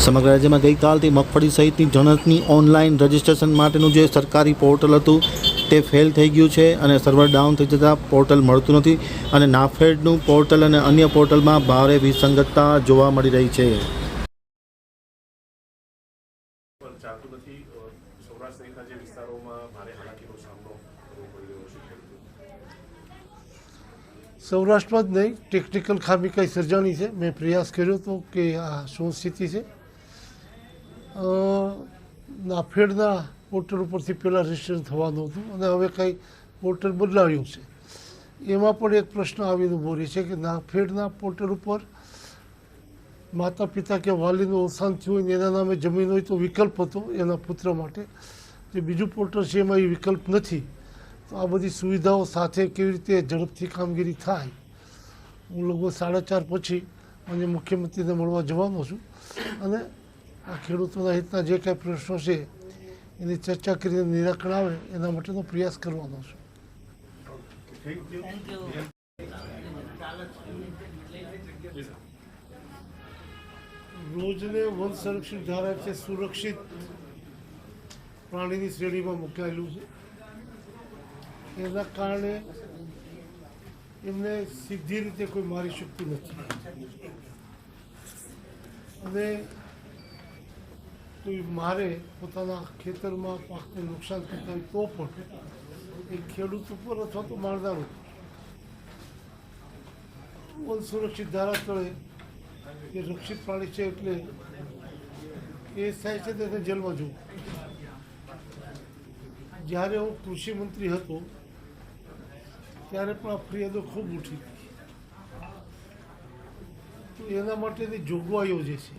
સમગ્ર રાજ્યમાં ગઈકાલથી મગફળી સહિતની જણસની ઓનલાઈન રજિસ્ટ્રેશન માટેનું જે સરકારી પોર્ટલ હતું, તે ફેલ થઈ ગયું છે અને સર્વર ડાઉન થઈ જતાં પોર્ટલ મળતું નથી અને નાફેડનું પોર્ટલ અને અન્ય પોર્ટલમાં ભારે વિસંગતતા જોવા મળી રહી છે. સૌરાષ્ટ્રમાં જ નહીં, ટેકનિકલ ખામી કંઈ સર્જાણી છે? મેં પ્રયાસ કર્યો હતો કે આ શું સ્થિતિ છે? નાફેડના પોર્ટલ ઉપરથી પહેલાં રજીસ્ટ્રેશન થવાનું હતું અને હવે કંઈ પોર્ટલ બદલાવ્યું છે. એમાં પણ એક પ્રશ્ન આવીને ઊભો છે કે નાફેડના પોર્ટલ ઉપર માતા પિતા કે વાલીનું અવસાન થયું હોય ને એના નામે જમીન હોય તો વિકલ્પ હતો એના પુત્ર માટે. જે બીજું પોર્ટલ છે એમાં એ વિકલ્પ નથી. તો આ બધી સુવિધાઓ સાથે કેવી રીતે ઝડપથી કામગીરી થાય? હું લગભગ સાડા ચાર પછી અને મુખ્યમંત્રીને મળવા જવાનો છું. અને આ ખેડૂતોના હિતના જે કાંઈ પ્રશ્નો છે, એની ચર્ચા કરીને નિરાકરણ આવે, એના માટેનો પ્રયાસ કરવાનો છું. રોજને વન સંરક્ષણ ધારા છે, સુરક્ષિત પ્રાણીની શ્રેણીમાં મુકાયેલું છે. એના કારણે એમને સીધી રીતે કોઈ મારી શકતું નથી. અને કોઈ મારે પોતાના ખેતરમાં પાકને નુકસાન થતા હોય તો પણ એ ખેડૂત ઉપર અથવા તો માળદાર ઉપર. સુરક્ષિત ધારા તળે એ રક્ષિત પ્રાણી છે એટલે એ થાય છે તેને જેલમાં જવું જ્યારે હું કૃષિ મંત્રી હતો, ત્યારે પણ આ ફરિયાદો ખૂબ ઉઠી તો એના માટેની જોગવાઈઓ જે છે,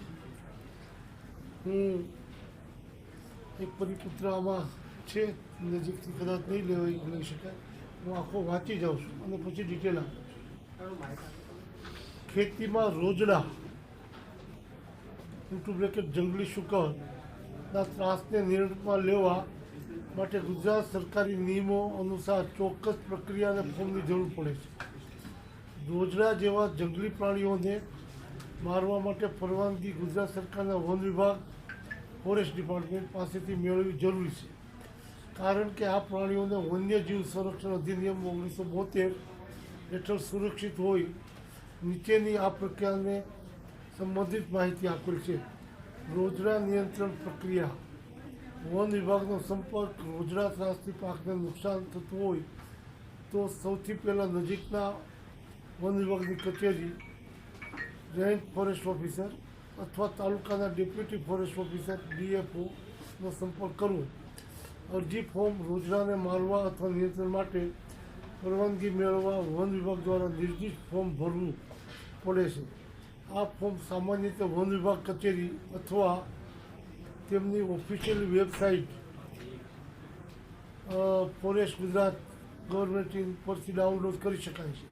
હું એક પરિપુત્ર આમાં છે, નજીકથી કદાચ નહીં લેવાય લઈ શકાય. હું આખો વાંચી જાઉં છું અને પછી ડિટેલ આપું ખેતીમાં રોજડા બ્રેકેટ જંગલી સુકવના ત્રાસને નિયંત્રણમાં લેવા માટે ગુજરાત સરકારી નિયમો અનુસાર ચોક્કસ પ્રક્રિયા અને ફોર્મની જરૂર પડે છે. રોજડા જેવા જંગલી પ્રાણીઓને મારવા માટે પરવાનગી ગુજરાત સરકારના વન વિભાગ ફોરેસ્ટ ડિપાર્ટમેન્ટ પાસેથી મેળવવી જરૂરી છે. કારણ કે આ પ્રાણીઓને વન્યજીવ સંરક્ષણ અધિનિયમ ઓગણીસો બોતેર હેઠળ સુરક્ષિત હોય, નીચેની આ પ્રક્રિયાને સંબંધિત માહિતી આપેલ છે. રોજડા નિયંત્રણ પ્રક્રિયા. વન વિભાગનો સંપર્ક રોજડા ત્રાસથી પાકને નુકસાન થતું હોય, તો સૌથી પહેલાં નજીકના વન વિભાગની કચેરી, રેન્જ ફોરેસ્ટ ઓફિસર અથવા તાલુકાના ડેપ્યુટી ફોરેસ્ટ ઓફિસર ડીએફઓનો સંપર્ક કરવો. અરજી ફોર્મ રોજડાને મારવા અથવા નિયંત્રણ માટે પરવાનગી મેળવવા વન વિભાગ દ્વારા નિર્દિષ્ટ ફોર્મ ભરવું પડે છે. આ ફોર્મ સામાન્ય રીતે વન વિભાગ કચેરી અથવા તેમની official website forest Gujarat government પરથી ડાઉનલોડ કરી શકાય છે.